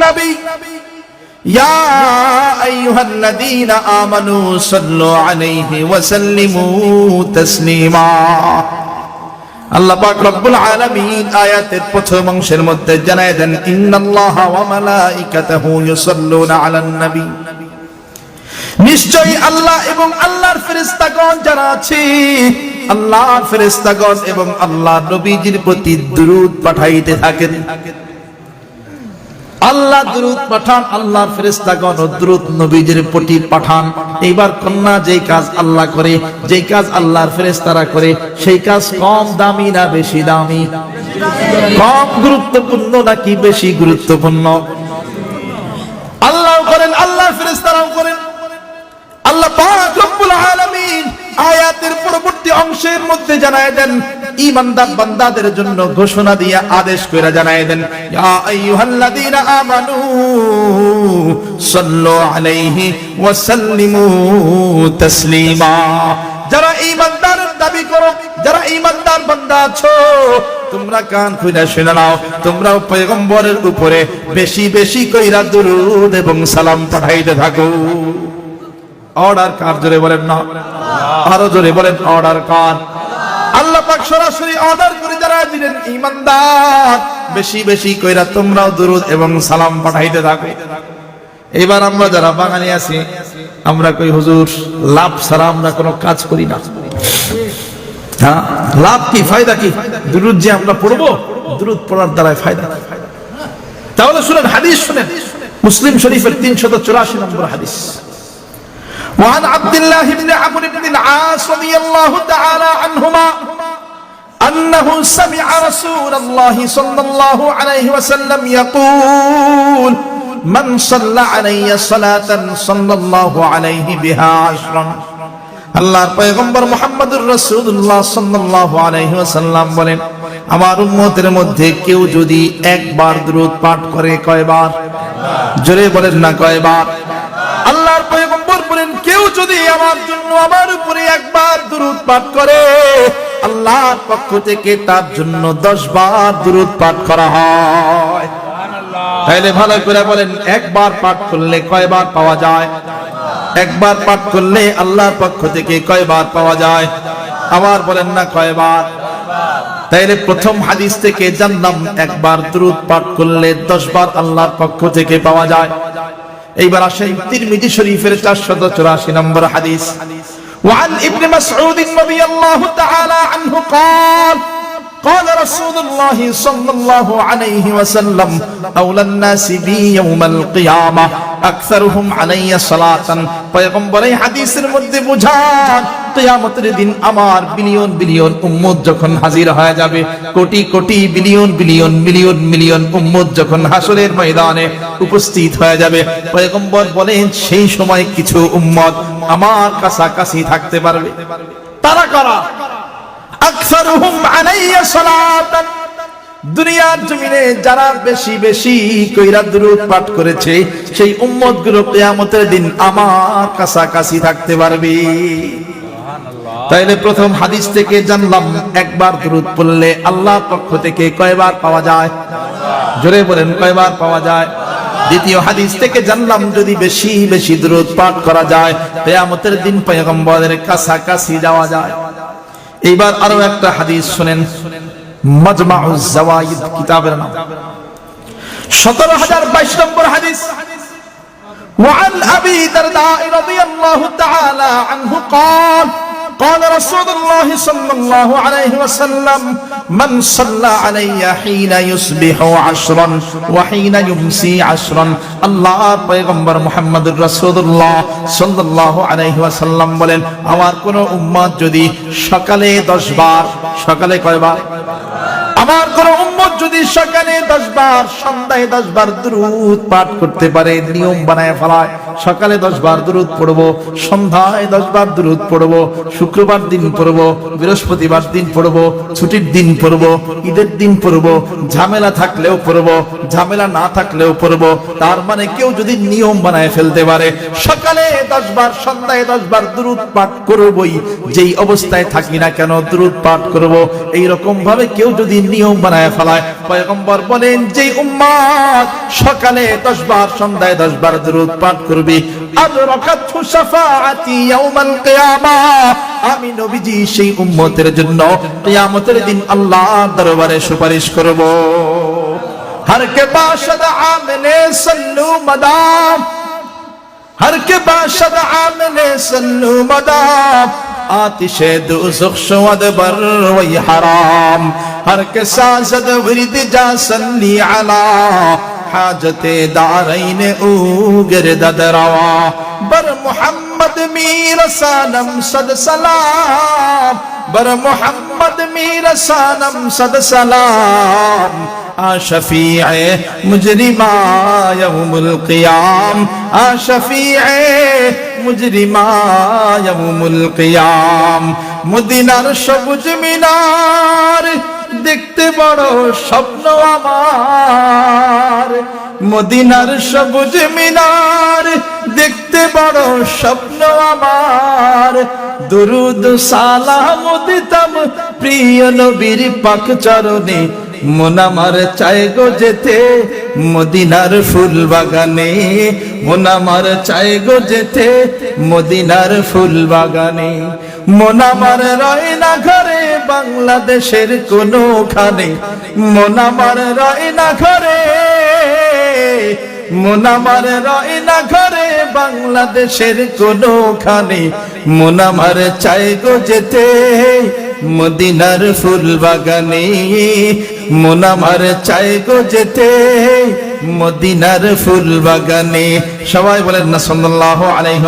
النبي يا أيها الذين آمنوا صلوا عليه وسلموا تسليما আল্লাহ পাক রব্বুল আলামিন আয়াতের প্রথম অংশের মধ্যে জানায় দেন ইন্নাল্লাহ ওয়া মালাইকাতাহু ইউসাল্লুনা আলান নবী নিশ্চয়ই আল্লাহ এবং আল্লাহর ফেরেশতাগণ যারা আছে আল্লাহর ফেরেশতাগণ এবং আল্লাহ নবীজির প্রতি দুরূদ পাঠাইতে থাকেন আল্লাহ দুরুদ পাঠান, আল্লাহর ফেরেশতাগণ ও দুরুদ নবীজির প্রতি পাঠান। এইবার কন্যা যেই কাজ আল্লাহ করে, যেই কাজ আল্লাহর ফেরেশতারা করে, সেই কাজ কম দামি না বেশি দামি? কম গুরুত্বপূর্ণ নাকি বেশি গুরুত্বপূর্ণ? আল্লাহ করেন আল্লাহ ফেরেশতারাও করেন। আল্লাহ পাক আয়াতের পরবর্তী অংশের মধ্যে জানায় দেন ঈমানদার বান্দাদের জন্য ঘোষণা দিয়ে আদেশ করে জানায় দেন, ইয়া আইয়ুহাল্লাযীনা আমানু সাল্লু আলাইহি ওয়া সাল্লিমু তাসলিমা। যারা ঈমানদারের দাবি করো, যারা ঈমানদার বান্দা আছো, তোমরা কান খুলে শুনে নাও, তোমরাও পয়গম্বরের উপরে বেশি বেশি কইরা দুরূদ এবং সালাম পাঠাইতে থাকো। অর্ডার কার জোরে বলেন না? আরও জোরে বলেন, অর্ডার কার? আল্লাহ পাক সরাসরি অর্ডার করে যারা দিলেন ইমানদার বেশি বেশি কইরা তোমরাও দুরুদ এবং সালাম পাঠাইতে থাকো। এবার আমরা যারা বাঙালি আছি, আমরা কই, হুজুর, লাভ ছাড়া আমরা কোনো কাজ করি না। হ্যাঁ লাভ কি, ফায়দা কি? দুরুদ যে আমরা পড়ব, দুরুদ পড়ার দ্বারাই ফায়দা। তাহলে শুনেন, হাদিস শুনেন। মুসলিম শরীফের তিনশত চুরাশি নম্বর হাদিস। وعن عبد الله بن عمرو بن العاص رضي الله تعالى عنهما أنه سمع رسول الله صلى الله عليه وسلم يقول من صلى علي صلاة صلى الله عليه بها عشرا আল্লাহর পয়গম্বর মুহাম্মদুর রাসূলুল্লাহ সাল্লাল্লাহু আলাইহি ওয়াসাল্লাম বলেন আমার উম্মতের মধ্যে কেউ যদি একবার দুরূদ পাঠ করে কয়বার জোরে বলেন না কয়বার আল্লাহর পয়গম্বর বলেন কেউ যদি আমার জন্য আমার উপরে একবার দুরূদ পাঠ করে, আল্লাহর পক্ষ থেকে তার জন্য দশ বার দুরূদ পাঠ করা হয়। তাইলে ভালো করে বলেন, একবার পাঠ করলে কয়বার পাওয়া যায়? একবার পাঠ করলে আল্লাহর পক্ষ থেকে কয়বার পাওয়া যায়? আবার বলেন না কয়বার? তাইলে প্রথম হাদিস থেকে জানলাম, একবার দ্রুত পাঠ করলে দশ বার আল্লাহর পক্ষ থেকে পাওয়া যায়। এইবার আসেন তিরমিজি শরীফের চারশত চুরাশি নম্বর হাদিস وعن ابن مسعود رضي الله تعالى عنه قال قال رسول الله صلى الله عليه وسلم أولى الناس بي يوم القيامة أكثرهم علي صلاة পয়গম্বর এই হাদিসের মধ্যে বুঝান কিয়ামতের দিন আমার বিলিয়ন বিলিয়ন উম্মত যখন হাজির হয়ে যাবে crore crore billion billion million million উম্মত যখন হাসরের ময়দানে উপস্থিত হয়ে যাবে পয়গম্বর বলেন সেই সময় কিছু উম্মত আমার কাছাকাছি থাকতে পারবে তারা কারা আকসারুহুম আলাইয়া সালাতান। দুনিয়ার জমিনে যারা বেশি বেশি কইরা দুরূদ পাঠ করেছে সেই উম্মতগুলো কিয়ামতের দিন আমার কাছাকাছি থাকতে পারবে। তাইলে প্রথম হাদিস থেকে জানলাম একবার দুরূদ পড়লে আল্লাহ পক্ষ থেকে কয়বার পাওয়া যায়? জোরে বলেন কয়বার পাওয়া যায়? দ্বিতীয় হাদিস থেকে জানলাম যদি বেশি বেশি দূরত পাঠ করা যায় কিয়ামতের দিন পয়গম্বরের কাছাকাছি যাওয়া যায়। এইবার আরো একটা হাদিস শুনেন মাজমাউজ জাওয়াইদ কিতাবের নাম 17022 নম্বর হাদিস وعن ابي درداء رضي الله تعالى عنه قال قال رسول الله صلى الله عليه وسلم من صلى علي حين يصبح عشرا وحين يمسي عشرا الله পয়গম্বর মুহাম্মদুর রাসূলুল্লাহ সাল্লাল্লাহু আলাইহি ওয়াসাল্লাম বলেন আমার কোন উম্মত যদি সকালে 10 বার সকালে কয়বার আমার কোন উম্মত যদি সকালে দশ বার সন্ধ্যায় দশ বার দ্রুত পাঠ করতে পারে নিয়ম বানায় ফেলায় সকালে দশ বার দূরত পড়ব, সন্ধ্যায় দশ বার দূরত পড়ব, শুক্রবার দিন পড়ব, বৃহস্পতিবার দিন পড়ব, ছুটির দিন পড়ব, ঈদের দিন পড়ব, ঝামেলা থাকলেও পড়ব, ঝামেলা না থাকলেও পড়ব, তার মানে কেউ যদি নিয়ম বানায় ফেলতে পারে, সকালে দশ বার, সন্ধ্যায় দশ বার দূরত পাঠ করবই, যেই অবস্থায় থাকি না কেন দূরত পাঠ করব এই রকম ভাবে কেউ যদি নিয়ম বানায় ফেলায়, পয়গম্বর বলেন যে উম্মাদ সকালে দশ বার, সন্ধ্যায় দশ বার দূরত পাঠ করবি করবে আমি নবীজি সেই উম্মতের জন্য কেয়ামতের দিন আল্লাহ দরবারে সুপারিশ করব। হর কে বাশদ আমনে সল্লু মাদাম। হর কে বাশদ আমনে সন্নু মাদাম। আতিশে دوزخ شود بر وی حرام ہر کے سازد ورد হাজতে দারাইনে ও গিরদদ রওয়া بر محمد میر سالم صد سلام بر محمد میر سالم صد سلام شفیع مجرما یوم القیام شفیع مجرما یوم القیام مدینار سبز مینار দেখতে বড় স্বপ্ন আমার। মদিনার সবুজ মিনার দেখতে বড় স্বপ্ন আমার। দুরুদ সালাম দিতাম প্রিয় নবীর পাক চরণে। মন আমার চায় গো যেতে মদিনার ফুল বাগানে। মন আমার চায় গো যেতে মদিনার ফুল বাগানে। মন আমার রয় না ঘরে, বাংলাদেশের কোনো খানে মন আমার রয় না ঘরে, মন আমার রয় না ঘরে, বাংলাদেশের কোনো খানে মন আমার চায় গো যেতে, মদিনার ফুল বাগানে মন আমার চায় গো যেতে, মদিনার ফুল বাগানে সবাই বলেন না, সাল্লাল্লাহু আলাইহি